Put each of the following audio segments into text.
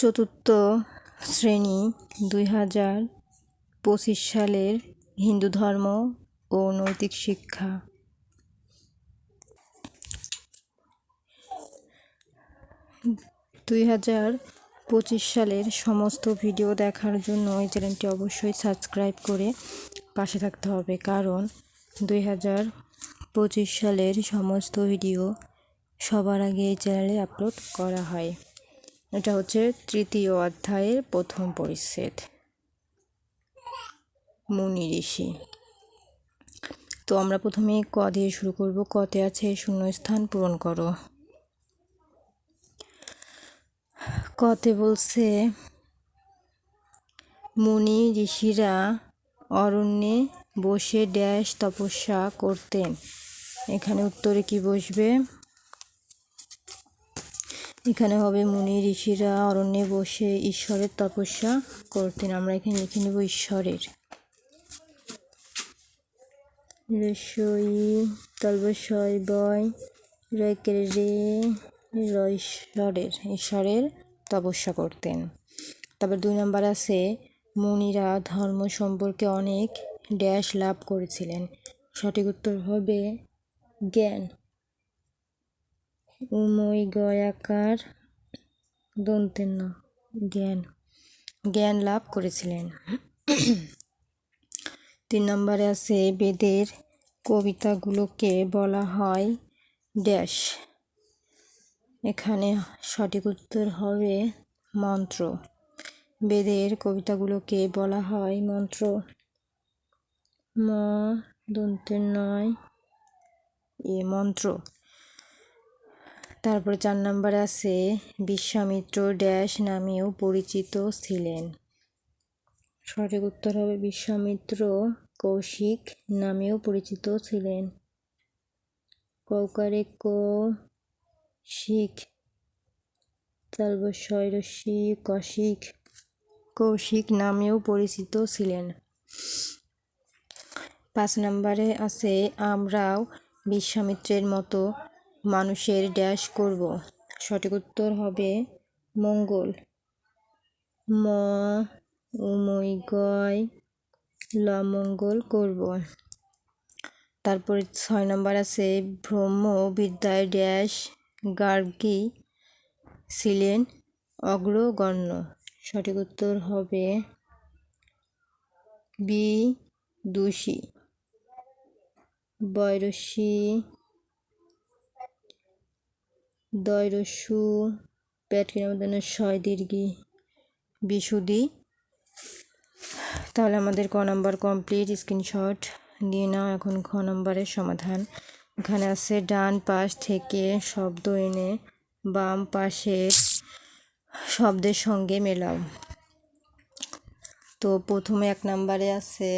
চতুর্থ শ্রেণি দুই হাজার পঁচিশ সালের হিন্দু ধর্ম ও নৈতিক শিক্ষা। দুই হাজার পঁচিশ সালের সমস্ত ভিডিও দেখার জন্য এই চ্যানেলটি অবশ্যই সাবস্ক্রাইব করে পাশে থাকতে হবে, কারণ দুই হাজার পঁচিশ সালের সমস্ত ভিডিও সবার আগে এই চ্যানেলে আপলোড করা হয়। এটা হচ্ছে তৃতীয় অধ্যায়ের প্রথম পরিচ্ছেদ। মুনি ঋষি। তো আমরা প্রথমে ক দিয়ে শুরু করব। কতে আছে শূন্যস্থান পূরণ করো। কতে বলছে, মুনি ঋষিরা অরণ্যে বসে ড্যাশ তপস্যা করতেন। এখানে উত্তরে কি বসবে? এখানে হবে মুনি, ঋষিরা, অরণ্যে বসে ঈশ্বরের তপস্যা করতেন। আমরা এখানে লিখে নেব ঈশ্বরের। বয় ঈশ্বরের। ঈশ্বরের তপস্যা করতেন। তারপর দুই নম্বর আছে, মুনিরা ধর্ম সম্পর্কে অনেক ড্যাশ লাভ করেছিলেন। সঠিক উত্তর হবে জ্ঞান। উময় গয়াকার দন্তের না জ্ঞান জ্ঞান লাভ করেছিলেন। তিন নম্বরে আছে বেদের কবিতাগুলোকে বলা হয় ড্যাশ। এখানে সঠিক উত্তর হবে মন্ত্র। বেদের কবিতাগুলোকে বলা হয় মন্ত্র। ম দন্তের নয় এ মন্ত্র। তারপরে চার নম্বরে আছে, বিশ্বামিত্র ড্যাশ নামেও পরিচিত ছিলেন। সঠিক উত্তর হবে বিশ্বামিত্র কৌশিক নামেও পরিচিত ছিলেন। কৌকারে কৌশিক, তারপর তালবশয়রসি কৌশিক কৌশিক নামেও পরিচিত ছিলেন। পাঁচ নম্বরে আছে, আমরাও বিশ্বামিত্রের মতো মানুষের ড্যাশ করব। সঠিক উত্তর হবে মঙ্গল। ম উময় গয় লমঙ্গল করব। তারপরে ছয় নম্বর আছে, ব্রহ্ম বিদ্যায় ড্যাশ গার্গী ছিলেন অগ্রগণ্য। সঠিক উত্তর হবে বি, দোষী। বৈরসী দয়রসু প্যাটকিন আমাদের ছয় দীর্ঘি বিশুদি। তাহলে আমাদের ক নম্বর কমপ্লিট স্ক্রিনশট। দিয়ে নাও এখন খ নম্বরের সমাধান। এখানে আছে ডান পাশ থেকে শব্দ এনে বাম পাশের শব্দের সঙ্গে মেলাও। তো প্রথমে এক নম্বরে আছে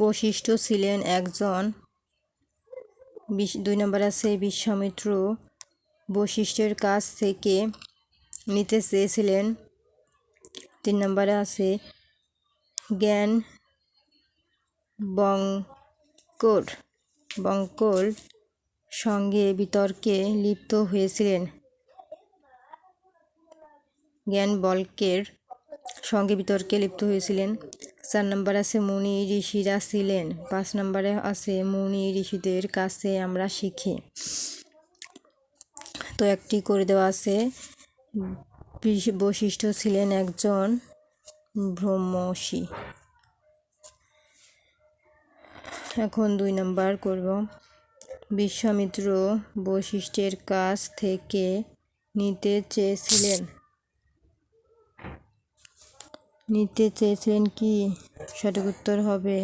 বৈশিষ্ট্য ছিলেন একজন দুই নম্বর আছে, বিশ্বামিত্র বৈশিষ্ট্যের কাছ থেকে নিতে চেয়েছিলেন। তিন নম্বরে আছে, জ্ঞান বঙ্কর বঙ্কর সঙ্গে বিতর্কে লিপ্ত হয়েছিলেন। জ্ঞান বল্কের সঙ্গে বিতর্কে লিপ্ত হয়েছিলেন। চার নম্বর আছে মুনি ঋষিরা ছিলেন, পাঁচ নম্বরে আছে মুনি ঋষিদের কাছে আমরা শিখি। তো একটি করে দেওয়া আছে বৈশিষ্ট্য ছিলেন একজন ব্রহ্মশী এখন দুই নম্বর করব। বিশ্বামিত্র বৈশিষ্ট্যের কাছ থেকে নিতে চেয়েছিলেন। নিতে চেয়েছিলেন কি? সঠিক উত্তর হবে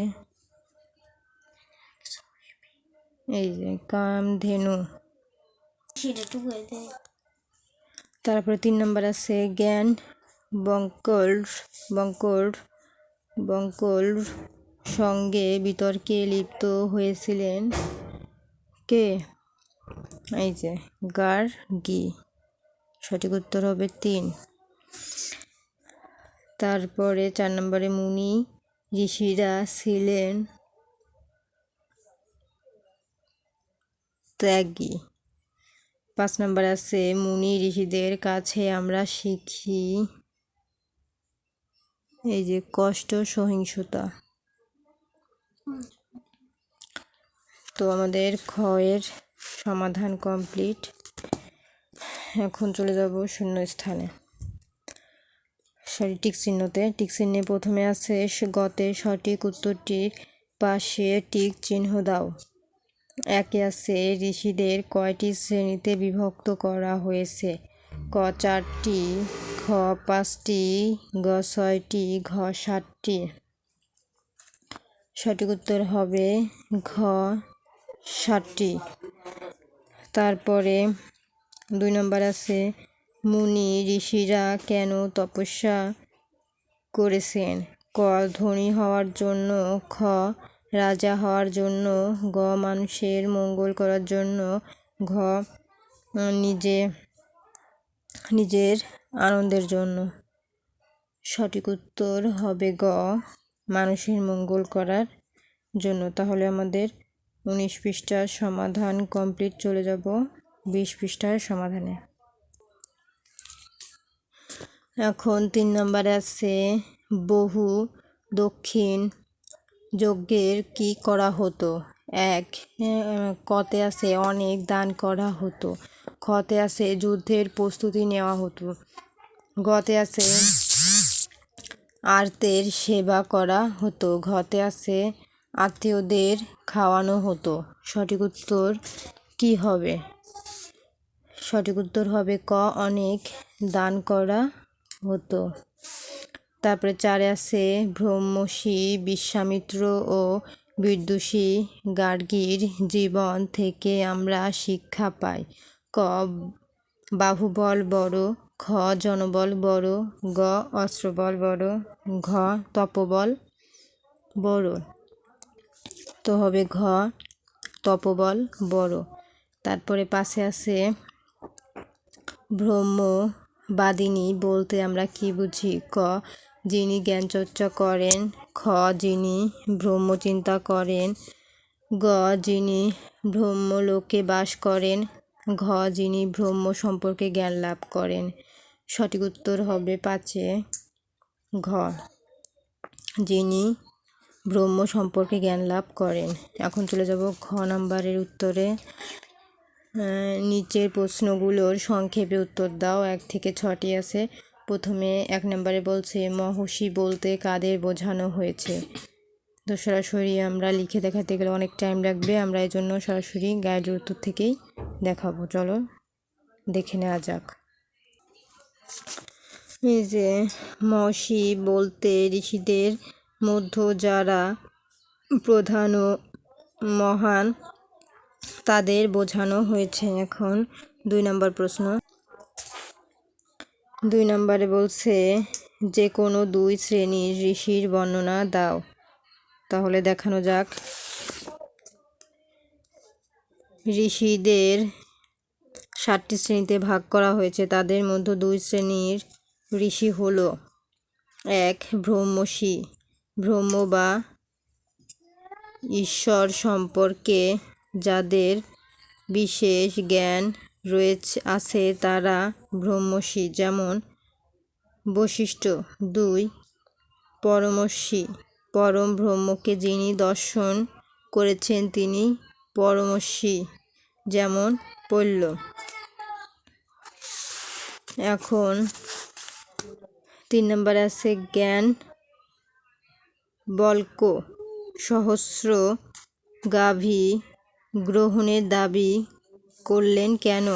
এই যে কামধেনু। তারপরে তিন নম্বর আছে জ্ঞান বঙ্কর বঙ্কর বঙ্কর সঙ্গে বিতর্কে লিপ্ত হয়েছিলেন কে? এই যে গার গি সঠিক উত্তর হবে তিন। তারপরে চার নম্বরে মুনি, ঋষিরা ছিলেন ত্যাগী। পাঁচ নম্বর আছে, মুনি ঋষিদের কাছে আমরা শিখি এই যে কষ্ট, সহিংসতা। তো আমাদের ক্ষয়ের সমাধান কমপ্লিট। এখন চলে যাব শূন্য স্থানে সরি টিক চিহ্নতে টিক চিহ্নে প্রথমে আছে গতে সঠিক উত্তরটির পাশে টিক চিহ্ন দাও। একে আছে ঋষিদের কয়টি শ্রেণীতে বিভক্ত করা হয়েছে? ক চারটি, খ পাঁচটি, গ ছয়টি, ঘ সাতটি। সঠিক উত্তর হবে ঘ ষাটটি তারপরে দুই নম্বর আছে মুনি ঋষিরা কেন তপস্যা করেছেন? ক ধনী হওয়ার জন্য, খ, রাজা হওয়ার জন্য, গ, মানুষের মঙ্গল করার জন্য, ঘ, নিজে, নিজের আনন্দের জন্য। সঠিক উত্তর হবে গ, মানুষের মঙ্গল করার জন্য। তাহলে আমাদের উনিশ পৃষ্ঠার সমাধান কমপ্লিট চলে যাব বিশ পৃষ্ঠার সমাধানে। এখন তিন নম্বরে আছে, বহু, দক্ষিণ, যজ্ঞের কি করা হতো? এক, কতে আছে অনেক দান করা হতো। খতে আছে যুদ্ধের প্রস্তুতি নেওয়া হতো। গতে আছে আর্তের সেবা করা হতো। ঘতে আছে আত্মীয়দের খাওয়ানো হতো। সঠিক উত্তর কি হবে? সঠিক উত্তর হবে ক, অনেক দান করা হতো। তারপরে চারে আছে ব্রহ্মশী বিশ্বামিত্র ও বিদ্যুষী গার্গীর জীবন থেকে আমরা শিক্ষা পাই। ক, বাহুবল বড়, খ, জনবল বড়, গ, অস্ত্রবল বড়, ঘ, তপবল বড়। তো হবে ঘ, তপবল বড়। তারপরে পাশে আছে ব্রহ্মবাদিনী বলতে আমরা কি বুঝি? ক, যিনি জ্ঞান চর্চা করেন, খ, যিনি ব্রহ্মচিন্তা করেন, গ, যিনি ব্রহ্মলোকে বাস করেন, ঘ, যিনি ব্রহ্ম সম্পর্কে জ্ঞান লাভ করেন। সঠিক উত্তর হবে পাঁচে ঘ, যিনি ব্রহ্ম সম্পর্কে জ্ঞান লাভ করেন। এখন চলে যাব ঘ নাম্বারের উত্তরে। নিচের প্রশ্নগুলোর সংক্ষেপে উত্তর দাও। এক থেকে ছটি আছে। প্রথমে এক নম্বরে বলছে, মহর্ষি বলতে কাদের বোঝানো হয়েছে? তো সরাসরি আমরা লিখে দেখাতে গেলে অনেক টাইম লাগবে। আমরা এই জন্য সরাসরি গাইডের উত্তর থেকেই দেখাবো। চলো, দেখে নেওয়া যাক। এই যে, মহর্ষি বলতে ঋষিদের মধ্য যারা প্রধান ও মহান তাদের বোঝানো হয়েছে এখন। দুই নম্বর প্রশ্ন। দুই নম্বরে বলছে যে কোনো দুই শ্রেণির ঋষির বর্ণনা দাও। তাহলে দেখানো যাক। ঋষিদের ষাটটি শ্রেণীতে ভাগ করা হয়েছে। তাদের মধ্যে দুই শ্রেণির ঋষি হলো এক ব্রহ্মষী ব্রহ্ম বা ঈশ্বর সম্পর্কে যাদের বিশেষ জ্ঞান রয়েছে, আছে তারা ব্রহ্মষী যেমন বৈশিষ্ট্য দুই, পরমর্ষী। পরম ব্রহ্মকে যিনি দর্শন করেছেন, তিনি পরমর্ষী, যেমন পল্ল এখন তিন নম্বর আছে জ্ঞান বল্ক, সহস্র গাভী গ্রহণের দাবি করলেন কেন?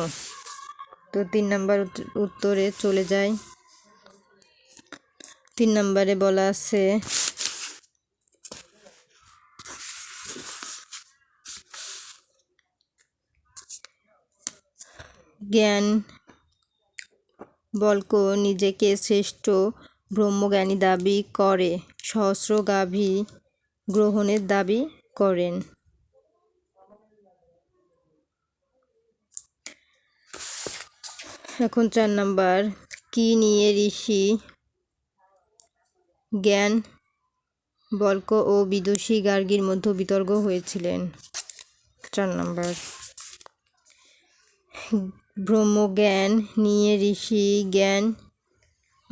তো তিন নম্বর উত্তরে চলে যায় তিন নম্বরে বলা আছে, জ্ঞান বল্ক নিজেকে শ্রেষ্ঠ ব্রহ্মজ্ঞানী দাবি করে, সহস্র গাভী গ্রহণের দাবি করেন। এখন চার নাম্বার। কি নিয়ে ঋষি জ্ঞান, বল্ক ও বিদুষী গার্গীর মধ্যে বিতর্ক হয়েছিলেন? চার নাম্বার। ব্রহ্মজ্ঞান নিয়ে ঋষি জ্ঞান,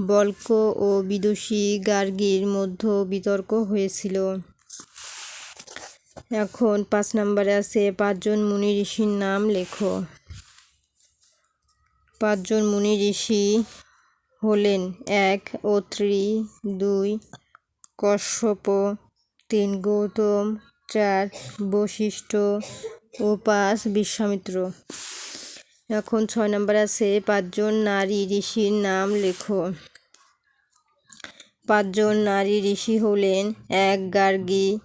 বল্ক ও বিদুষী গার্গীর মধ্যে বিতর্ক হয়েছিল। এখন পাঁচ নম্বরে আছে পাঁচজন মুনি ঋষির নাম লেখো। পাঁচজন মুনি ঋষি হলেন। এক, অত্রি, দুই, কশ্যপ, তিন, গৌতম, চার, বশিষ্ঠ ও পাঁচ, বিশ্বামিত্র। এখন ছয় নম্বর আছে, পাঁচজন নারী ঋষির নাম লেখো। পাঁচজন নারী ঋষি হলেন, এক, গার্গী,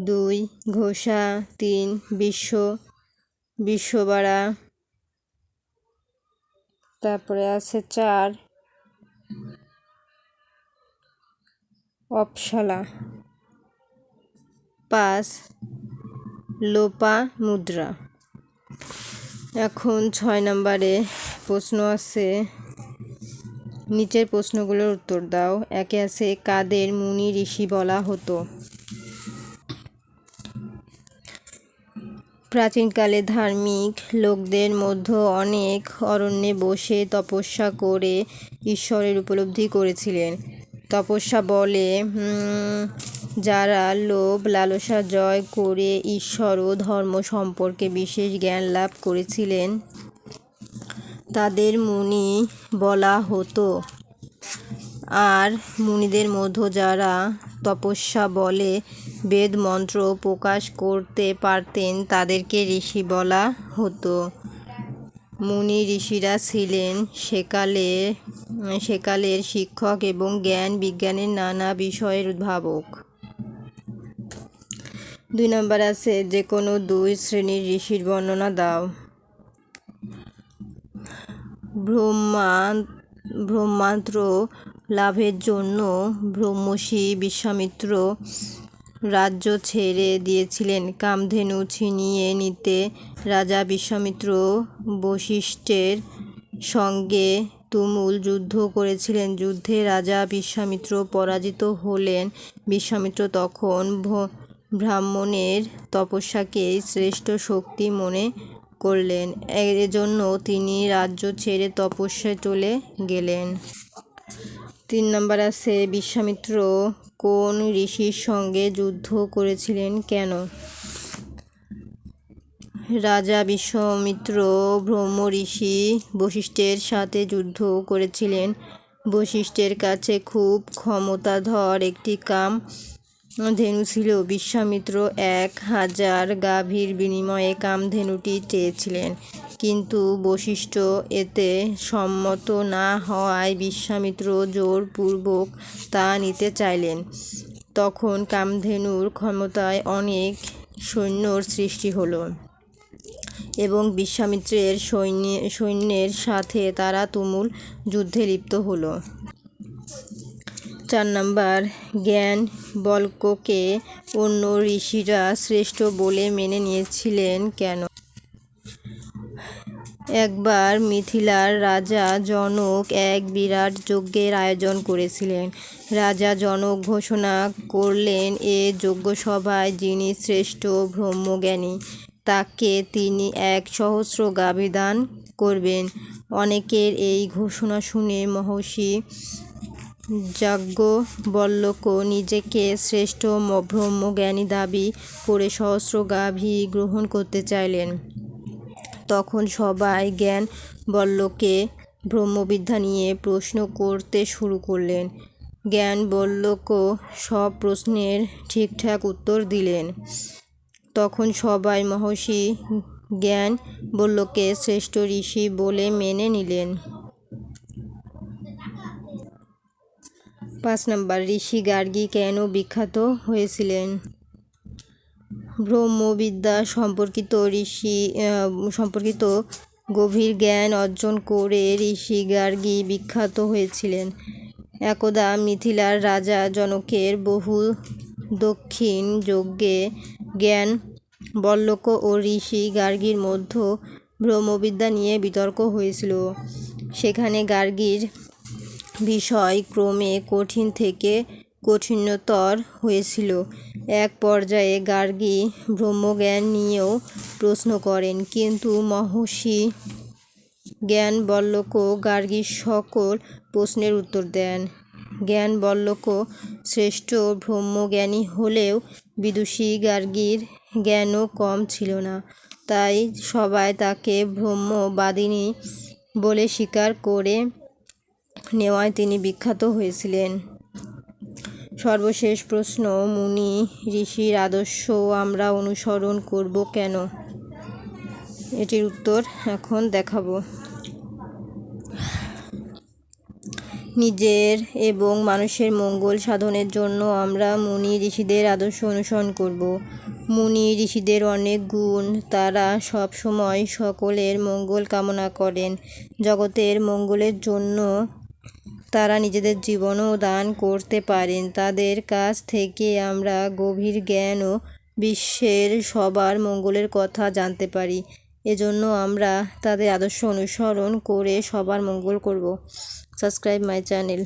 দুই, ঘোষা, তিন, বিশ্ব বিশ্ববাড়া তারপরে আছে চার। অপশালা। পাঁচ। লোপা মুদ্রা। এখন ছয় নম্বরে প্রশ্ন আছে। নিচের প্রশ্নগুলোর উত্তর দাও। একে আছে কাদের মুনি ঋষি বলা হতো? প্রাচীনকালে ধার্মিক লোকদের মধ্যে অনেক অরণ্যে বসে তপস্যা করে ঈশ্বরের উপলব্ধি করেছিলেন। তপস্যা বলে যারা লোভ, লালসা, জয় করে ঈশ্বর ও ধর্ম সম্পর্কে বিশেষ জ্ঞান লাভ করেছিলেন, তাদের মুনি বলা হতো। আর মুনিদের মধ্যে যারা তপস্যা বলে বেদ মন্ত্র প্রকাশ করতে পারতেন তাদেরকে ঋষি বলা হতো। মুনি ঋষিরা ছিলেন সেকালে, সেকালের শিক্ষক এবং জ্ঞান বিজ্ঞানের নানা বিষয়ের উদ্ভাবক। দুই নম্বর আছে যে কোনো দুই শ্রেণির ঋষির বর্ণনা দাও। ব্রহ্মা ব্রহ্মান্ত্র লাভের জন্য ব্রহ্মর্ষি, বিশ্বামিত্র রাজ্য ছেড়ে দিয়েছিলেন। কামধেনু ছিনিয়ে নিতে রাজা বিশ্বামিত্র বশিষ্ঠের সঙ্গে তুমুল যুদ্ধ করেছিলেন। যুদ্ধে রাজা বিশ্বামিত্র পরাজিত হলেন। বিশ্বামিত্র তখন ব্রাহ্মণের তপস্যাকেই শ্রেষ্ঠ শক্তি মনে করলেন। এজন্য তিনি রাজ্য ছেড়ে তপস্যায় চলে গেলেন। তিন নম্বর আছে, বিশ্বামিত্র, কোন ঋষির সঙ্গে যুদ্ধ করেছিলেন কেন? রাজা, বিশ্বমিত্র, ব্রহ্ম ঋষি বশিষ্ঠের সাথে যুদ্ধ করেছিলেন। বশিষ্ঠের কাছে খুব ক্ষমতাধর একটি কাম ধেনু ছিল বিশ্বামিত্র এক হাজার গাভীর বিনিময়ে কামধেনুটি চেয়েছিলেন। কিন্তু বশিষ্ঠ এতে সম্মত না হওয়ায় বিশ্বামিত্র জোরপূর্বক তা নিতে চাইলেন। তখন কামধেনুর ক্ষমতায় অনেক সৈন্যর সৃষ্টি হলো এবং বিশ্বামিত্রের সৈন্য, সৈন্যের সাথে তারা তুমুল যুদ্ধে লিপ্ত হলো। চার নাম্বার, জ্ঞান বল্ককে অন্য ঋষিরা শ্রেষ্ঠ বলে মেনে নিয়েছিলেন কেন? একবার মিথিলার রাজা জনক এক বিরাট যজ্ঞের আয়োজন করেছিলেন। রাজা জনক ঘোষণা করলেন, এ যজ্ঞসভায় যিনি শ্রেষ্ঠ ব্রহ্মজ্ঞানী, তাকে তিনি এক সহস্র গাভী দান করবেন। অনেকের এই ঘোষণা শুনে মহর্ষি যাজ্ঞবল্লক নিজেকে শ্রেষ্ঠ ব্রহ্মজ্ঞানী দাবি করে সহস্র গাভী গ্রহণ করতে চাইলেন। তখন সবাই জ্ঞান বল্লকে ব্রহ্মবিদ্যা নিয়ে প্রশ্ন করতে শুরু করলেন। জ্ঞান বল্লক সব প্রশ্নের ঠিকঠাক উত্তর দিলেন। তখন সবাই মহর্ষি জ্ঞান বল্লকে শ্রেষ্ঠ ঋষি বলে মেনে নিলেন। পাঁচ নম্বর, ঋষি গার্গী কেন বিখ্যাত হয়েছিলেন? ব্রহ্মবিদ্যা সম্পর্কিত ঋষি সম্পর্কিত গভীর জ্ঞান অর্জন করে ঋষি গার্গী বিখ্যাত হয়েছিলেন। একদা মিথিলার রাজা জনকের বহু দক্ষিণ যজ্ঞে জ্ঞান, বল্লক ও ঋষি গার্গীর মধ্যে ব্রহ্মবিদ্যা নিয়ে বিতর্ক হয়েছিল। সেখানে গার্গীর বিষয় ক্রমে কঠিন থেকে কঠিনতর হয়েছিল। এক পর্যায়ে গার্গী ব্রহ্মজ্ঞান নিয়েও প্রশ্ন করেন, কিন্তু মহর্ষি জ্ঞান বল্লক গার্গীর সকল প্রশ্নের উত্তর দেন। জ্ঞান বল্লক শ্রেষ্ঠ ব্রহ্মজ্ঞানী হলেও বিদুষী গার্গীর জ্ঞানও কম ছিল না। তাই সবাই তাকে ব্রহ্মবাদিনী বলে স্বীকার করে নেওয়ায় তিনি বিখ্যাত হয়েছিলেন। সর্বশেষ প্রশ্ন, মুনি ঋষির আদর্শ আমরা অনুসরণ করব কেন? এটির উত্তর এখন দেখাবো। নিজের এবং মানুষের মঙ্গল সাধনের জন্য আমরা মুনি ঋষিদের আদর্শ অনুসরণ করব। মুনি ঋষিদের অনেক গুণ, তারা সব সময় সকলের মঙ্গল কামনা করেন। জগতের মঙ্গলের জন্য তারা নিজেদের জীবনও দান করতে পারেন। তাদের কাছ থেকে আমরা গভীর জ্ঞান ও বিশ্বের সবার মঙ্গলের কথা জানতে পারি। এজন্য আমরা তাদের আদর্শ অনুসরণ করে সবার মঙ্গল করব। Subscribe my channel.